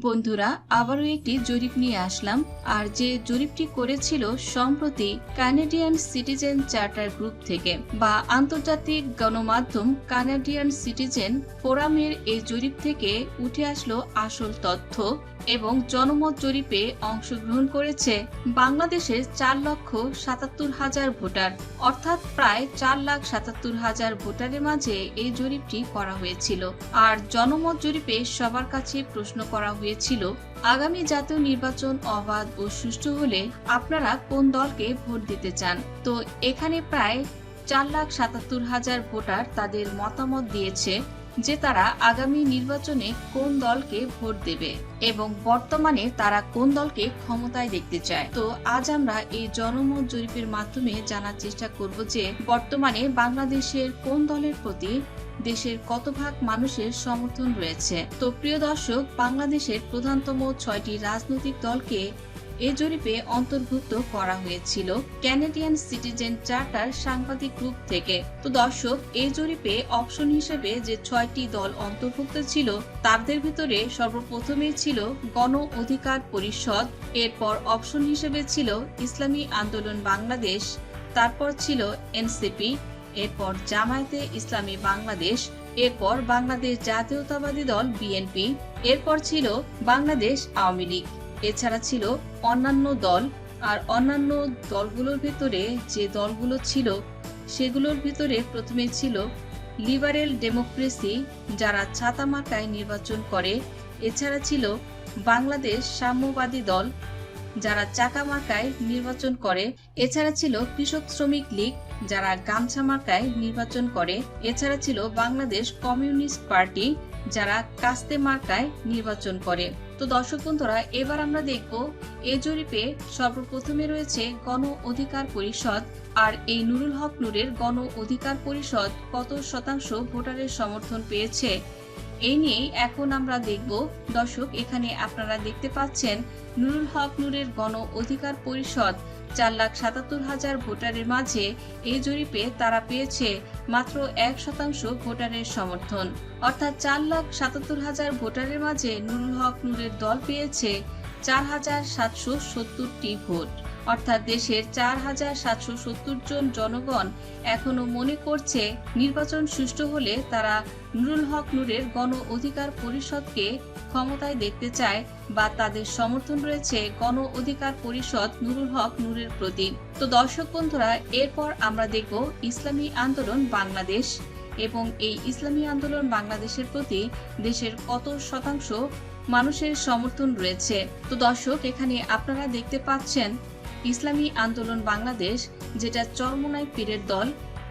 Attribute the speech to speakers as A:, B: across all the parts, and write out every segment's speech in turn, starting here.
A: বন্ধুরা, আবারও একটি জরিপ নিয়ে আসলাম। আর যে জরিপটি করেছিল সম্প্রতি কানাডিয়ান সিটিজেন চার্টার গ্রুপ থেকে বা আন্তর্জাতিক গণমাধ্যম কানাডিয়ান সিটিজেন ফোরামের এই জরিপ থেকে উঠে আসলো আসল তথ্য এবং জনমত জরিপে অংশগ্রহণ করেছে বাংলাদেশের চার লক্ষ সাতাত্তর হাজার ভোটার। অর্থাৎ প্রায় চার লাখ সাতাত্তর হাজার ভোটারের মাঝে এই জরিপটি করা হয়েছিল। আর জনমত জরিপে সবার কাছে প্রশ্ন করা হয়েছিল, আগামী জাতীয় নির্বাচন অবাধ ও সুষ্ঠু হলে আপনারা কোন দলকে ভোট দিতে চান? তো এখানে প্রায় চার লাখ সাতাত্তর হাজার ভোটার তাদের মতামত দিয়েছে যে তারা আগামী নির্বাচনে কোন দলকে ভোট দেবে এবং বর্তমানে তারা কোন দলকে ক্ষমতায় দেখতে চায়। তো আজ আমরা এই জনমত জরিপের মাধ্যমে জানার চেষ্টা করব যে বর্তমানে বাংলাদেশের কোন দলের প্রতি দেশের কত ভাগ মানুষের সমর্থন রয়েছে। তো প্রিয় দর্শক, বাংলাদেশের প্রধানতম ছয়টি রাজনৈতিক দলকে এ জরিপে অন্তর্ভুক্ত করা হয়েছিল ক্যানাডিয়ান সিটিজেন চার্টার সাংবাদিক গ্রুপ থেকে। তো দর্শক এই জরিপে অপশন হিসেবে যে ছয়টি দল অন্তর্ভুক্ত ছিল, তাদের ভিতরে সর্বপ্রথমেই ছিল গণ অধিকার পরিষদ, এরপর অপশন হিসেবে ছিল ইসলামী আন্দোলন বাংলাদেশ, তারপর ছিল এনসিপি এরপর জামায়াতে ইসলামী বাংলাদেশ, এরপর বাংলাদেশ জাতীয়তাবাদী দল বিএনপি এরপর ছিল বাংলাদেশ আওয়ামী লীগ। এছাড়া ছিল অন্যান্য দল আর অন্যান্য দলগুলোর ভিতরে যে দলগুলো ছিল, সেগুলোর ভিতরে প্রথমে ছিল লিবারেল ডেমোক্রেসি, যারা ছাতা মার্কায় নির্বাচন করে। এছাড়া ছিল বাংলাদেশ সাম্যবাদী দল, যারা চাকা মার্কায় নির্বাচন করে। এছাড়া ছিল কৃষক শ্রমিক লীগ, যারা গামছা মার্কায় নির্বাচন করে। এছাড়া ছিল বাংলাদেশ কমিউনিস্ট পার্টি যারা কাস্তে মার্কায় নির্বাচন করে। তো দর্শক বন্ধুরা, এবার আমরা দেখব এ জরিপে সর্বপ্রথমে রয়েছে গণ অধিকার পরিষদ আর এই নুরুল হক নূরের গণ অধিকার পরিষদ কত শতাংশ ভোটারের সমর্থন পেয়েছে? এই নিয়েই এখন আমরা দেখব। দর্শক, এখানে আপনারা দেখতে পাচ্ছেন নুরুল হক নূরের গণ অধিকার পরিষদ চার লাখ সাতাত্তর হাজার ভোটারের মাঝে এই জরিপে তারা পেয়েছে মাত্র এক শতাংশ ভোটারের সমর্থন। অর্থাৎ চার লাখ সাতাত্তর হাজার ভোটারের মাঝে নুরুল হক নুরের দল পেয়েছে চার হাজার সাতশো সত্তরটি ভোট। অর্থাৎ দেশের চার হাজার সাতশো সত্তর জন জনগণ এখনও মনে করছে নির্বাচন সুষ্ঠু হলে তারা নুরুল হক নুরের গণ অধিকার পরিষদকে ক্ষমতায় দেখতে চায় বা তাদের সমর্থন রয়েছে গণ অধিকার পরিষদ নুরুল হক নুরের প্রতি। তো দর্শক বন্ধুরা, এরপর আমরা দেখব ইসলামী আন্দোলন বাংলাদেশ এবং এই ইসলামী আন্দোলন বাংলাদেশের প্রতি দেশের কত শতাংশ মানুষের সমর্থন রয়েছে। তো দর্শক, এখানে আপনারা দেখতে পাচ্ছেন ইসলামী আন্দোলন বাংলাদেশ, যেটা চরমোনাই পীরের দল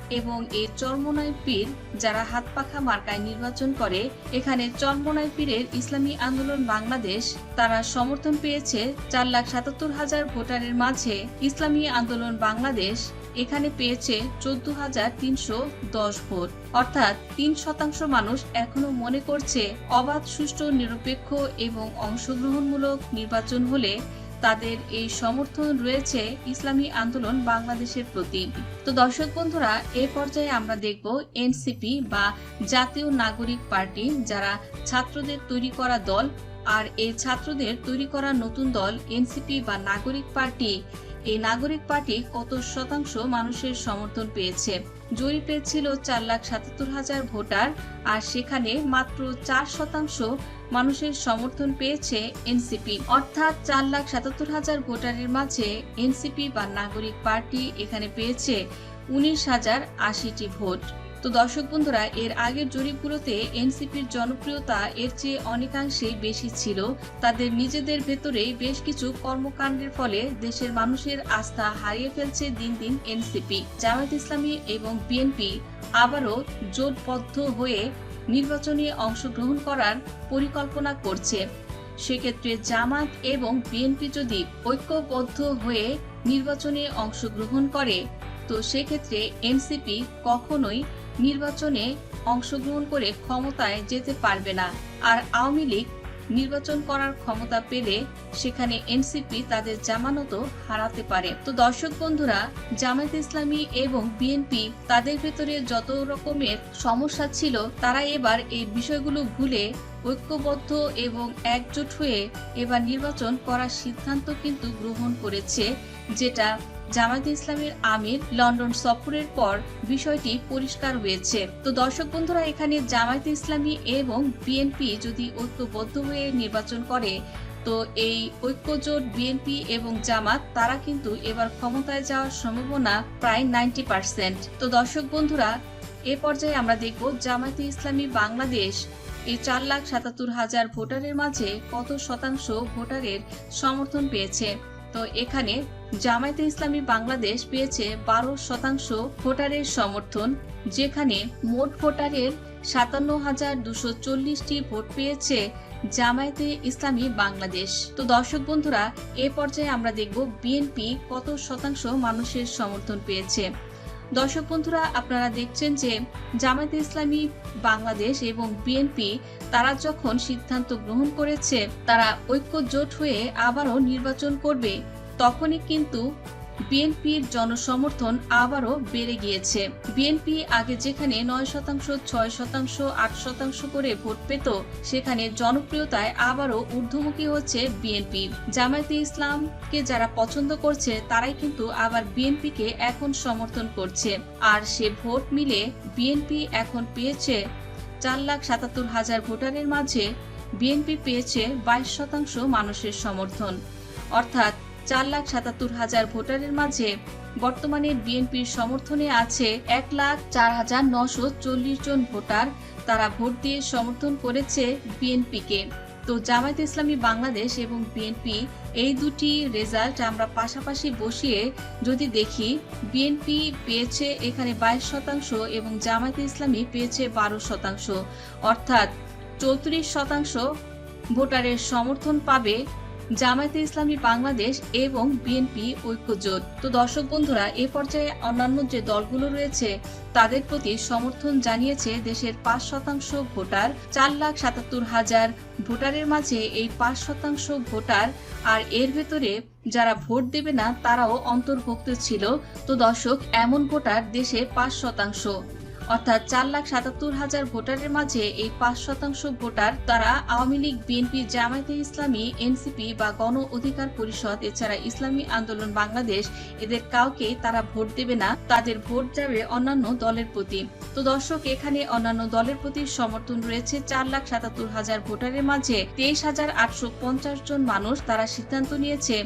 A: এবং এই চরমোনাই পীর যারা হাত পাখা মার্কায় নির্বাচন করে, এখানে চরমোনাই পীরের ইসলামী আন্দোলন বাংলাদেশ, তারা সমর্থন পেয়েছে চার লাখ সাতাত্তর হাজার ভোটারের মাঝে। ইসলামী আন্দোলন বাংলাদেশ এখানে পেয়েছে চোদ্দ হাজার তিনশো দশ ভোট। অর্থাৎ তিন শতাংশ মানুষ এখনও মনে করছে, অবাধ, সুষ্ঠু, নিরপেক্ষ এবং অংশগ্রহণমূলক নির্বাচন হলে তাদের এই সমর্থন রয়েছে ইসলামী আন্দোলন বাংলাদেশের প্রতি। তো দর্শক বন্ধুরা, এ পর্যায়ে আমরা দেখব এনসিপি বা জাতীয় নাগরিক পার্টি যারা ছাত্রদের তৈরি করা দল আর এই ছাত্রদের তৈরি করা নতুন দল এনসিপি বা নাগরিক পার্টি। এই নাগরিক পার্টি কত শতাংশ মানুষের সমর্থন পেয়েছে? জরিপে ছিল চার লাখ সাতাত্তর হাজার ভোটার আর সেখানে মাত্র চার শতাংশ মানুষের সমর্থন পেয়েছে এনসিপি। অর্থাৎ চার লাখ সাতাত্তর হাজার ভোটারের মাঝে এনসিপি বা নাগরিক পার্টি এখানে পেয়েছে উনিশ হাজার আশিটি ভোট। তো দর্শক বন্ধুরা, এর আগের জরিপগুলোতে এনসিপির জনপ্রিয়তা এর চেয়ে অনেকাংশেই বেশি ছিল। তাদের নিজেদের ভেতরে বেশ কিছু কর্মকাণ্ডের ফলে দেশের মানুষের আস্থা হারিয়ে ফেলছে দিন দিন এনসিপি। জামায়াত ইসলামী এবং বিএনপি আবারও জোটবদ্ধ হয়ে নির্বাচনে অংশগ্রহণ করার পরিকল্পনা করছে। সেক্ষেত্রে জামাত এবং বিএনপি যদি ঐক্যবদ্ধ হয়ে নির্বাচনে অংশগ্রহণ করে, তো সেক্ষেত্রে এনসিপি কখনোই নির্বাচনে অংশগ্রহণ করে ক্ষমতায় যেতে পারবে না। আর আওয়ামী লীগ নির্বাচন করার ক্ষমতা পেলে সেখানে এনসিপি তাদের জামানতও হারাতে পারে। তো দর্শক বন্ধুরা, জামায়াত ইসলামী এবং বিএনপি তাদের ভেতরে যত রকমের সমস্যা ছিল তারা এবার এই বিষয়গুলো ভুলে ঐক্যবদ্ধ এবং একজোট হয়ে এবার নির্বাচন করার সিদ্ধান্ত কিন্তু গ্রহণ করেছে, যেটা জামায়াত ইসলামের আমির লন্ডন সফরের পর বিষয়টি পরিষ্কার হয়েছে। তো দর্শক বন্ধুরা, এখানে জামায়াত ইসলামী এবং বিএনপি যদি ঐক্যবদ্ধ হয়ে নির্বাচন করে, তো এই ঐক্যজোট বিএনপি এবং জামাত, তারা কিন্তু এবার ক্ষমতায় যাওয়ার সম্ভাবনা প্রায় নাইনটি পার্সেন্ট। তো দর্শক বন্ধুরা, এ পর্যায়ে আমরা দেখব জামায়াতে ইসলামী বাংলাদেশ এই চার লাখ সাতাত্তর হাজার ভোটারের মাঝে কত শতাংশ ভোটারের সমর্থন পেয়েছে। তো এখানে জামায়াতে ইসলামী বাংলাদেশ পেয়েছে বারো শতাংশ ভোটারের সমর্থন, যেখানে মোট ভোটারের সাতান্ন হাজার দুশো চল্লিশটি ভোট পেয়েছে জামায়াতে ইসলামী বাংলাদেশ। তো দর্শক বন্ধুরা, এ পর্যায়ে আমরা দেখব বিএনপি কত শতাংশ মানুষের সমর্থন পেয়েছে। দর্শক বন্ধুরা, আপনারা দেখছেন যে জামায়াতে ইসলামী বাংলাদেশ এবং বিএনপি, তারা যখন সিদ্ধান্ত গ্রহণ করেছে, তারা ঐক্য জোট হয়ে আবারও নির্বাচন করবে, তখনই কিন্তু বিএনপির জনসমর্থন আবারও বেড়ে গিয়েছে। বিএনপি আগে যেখানে নয় শতাংশ, ছয় শতাংশ, আট শতাংশ করে ভোট পেত, সেখানে জনপ্রিয়তায় আবারও ঊর্ধ্বমুখী হচ্ছে বিএনপি। জামায়াতে ইসলামকে যারা পছন্দ করছে, তারাই কিন্তু আবার বিএনপিকে এখন সমর্থন করছে। আর সে ভোট মিলে বিএনপি এখন পেয়েছে চার লাখ সাতাত্তর হাজার ভোটারের মাঝে, বিএনপি পেয়েছে বাইশ শতাংশ মানুষের সমর্থন। অর্থাৎ চার লাখ সাতাত্তর হাজার ভোটারের মাঝে বর্তমানে বিএনপির সমর্থনে আছে এক লাখ চার হাজার নশো চল্লিশ জন ভোটার। তারা ভোট দিয়ে সমর্থন করেছে বিএনপিকে। তো জামায়াত ইসলামী বাংলাদেশ এবং বিএনপি এই দুটি রেজাল্ট আমরা পাশাপাশি বসিয়ে যদি দেখি, বিএনপি পেয়েছে এখানে বাইশ শতাংশ এবং জামায়াত ইসলামী পেয়েছে বারো শতাংশ। অর্থাৎ চৌত্রিশ শতাংশ ভোটারের সমর্থন পাবে জামায়াতে ইসলামী বাংলাদেশ এবং বিএনপি ঐক্যজোট। তো দর্শক বন্ধুরা, এ পর্যায়ে অন্যান্য যে দলগুলো রয়েছে, তাদের প্রতি সমর্থন জানিয়েছে দেশের পাঁচ শতাংশ ভোটার, চার লাখ সাতাত্তর হাজার ভোটারের মাঝে এই পাঁচ শতাংশ ভোটার, আর এর ভেতরে যারা ভোট দেবে না, তারাও অন্তর্ভুক্ত ছিল। তো দর্শক, এমন ভোটার দেশে পাঁচ শতাংশ। অর্থাৎ চার লাখ সাতাত্তর হাজার ভোটারের মাঝে এই পাঁচ শতাংশ ভোটার তারা আওয়ামী লীগ, বিএনপি, জামায়াতে ইসলামী, এনসিপি বা গণ অধিকার পরিষদ, এছাড়া ইসলামী আন্দোলন বাংলাদেশ, এদের কাউকে তারা ভোট দেবে না, তাদের ভোট যাবে অন্যান্য দলের প্রতি। তো দর্শক, এখানে অন্যান্য দলের প্রতি সমর্থন রয়েছে চার লাখ সাতাত্তর হাজার ভোটারের মাঝে। তেইশ হাজার আটশো পঞ্চাশ জন মানুষ তারা সিদ্ধান্ত নিয়েছে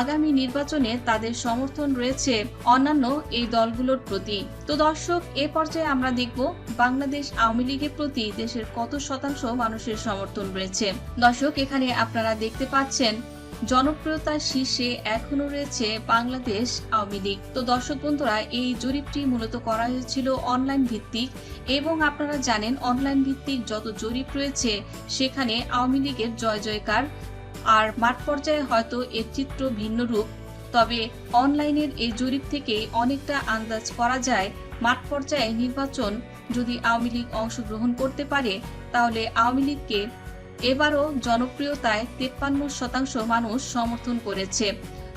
A: আগামী নির্বাচনে তাদের সমর্থন রয়েছে অন্যান্য এই দলগুলোর প্রতি। তো দর্শক, এ পর্যায়ে আমরা দেখব বাংলাদেশ আওয়ামী লীগের প্রতি দেশের কত শতাংশ মানুষের সমর্থন রয়েছে। দর্শক, এখানে আপনারা দেখতে পাচ্ছেন, জনপ্রিয়তার শীর্ষে এখনও রয়েছে বাংলাদেশ আওয়ামী লীগ। তো দর্শক বন্ধুরা, এই জরিপটি মূলত করা হয়েছিল অনলাইন ভিত্তিক এবং আপনারা জানেন, অনলাইন ভিত্তিক যত জরিপ রয়েছে, সেখানে আওয়ামী লীগের জয় জয়কার আর মাঠ পর্যায়ে হয়তো এর চিত্র ভিন্ন রূপ, তবে অনলাইনের এই জরিপ থেকে অনেকটা আন্দাজ করা যায় মাঠ পর্যায়ে নির্বাচন যদি আওয়ামী লীগ অংশগ্রহণ করতে পারে, তাহলে আওয়ামী লীগকে এবারও জনপ্রিয়তায় তেপ্পান্ন শতাংশ মানুষ সমর্থন করেছে।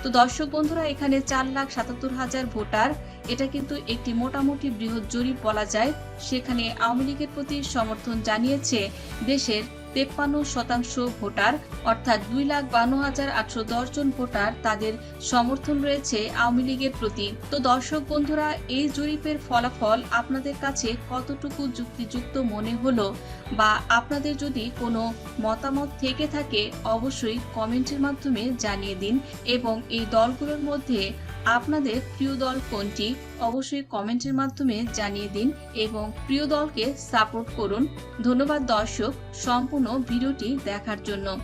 A: তো দর্শক বন্ধুরা, এখানে চার লাখ সাতাত্তর হাজার ভোটার, এটা কিন্তু একটি মোটামুটি বৃহৎ জরিপ বলা যায়। সেখানে আওয়ামী লীগের প্রতি সমর্থন জানিয়েছে দেশের তেপ্পান্ন শতাংশ ভোটার, অর্থাৎ দুই লাখ বান্ন হাজার আটশো দশ জন ভোটার তাদের সমর্থন রয়েছে আওয়ামী লীগের প্রতি। তো দর্শক বন্ধুরা, এই জরিপের ফলাফল আপনাদের কাছে কতটুকু যুক্তিযুক্ত মনে হলো? বা আপনাদের যদি কোনো মতামত থেকে থাকে, অবশ্যই কমেন্টের মাধ্যমে জানিয়ে দিন এবং এই দলগুলোর মধ্যে আপনাদের প্রিয় দল কোনটি অবশ্যই কমেন্টের মাধ্যমে জানিয়ে দিন এবং প্রিয় দলকে সাপোর্ট করুন। ধন্যবাদ দর্শক, সম্পূর্ণ ভিডিওটি দেখার জন্য।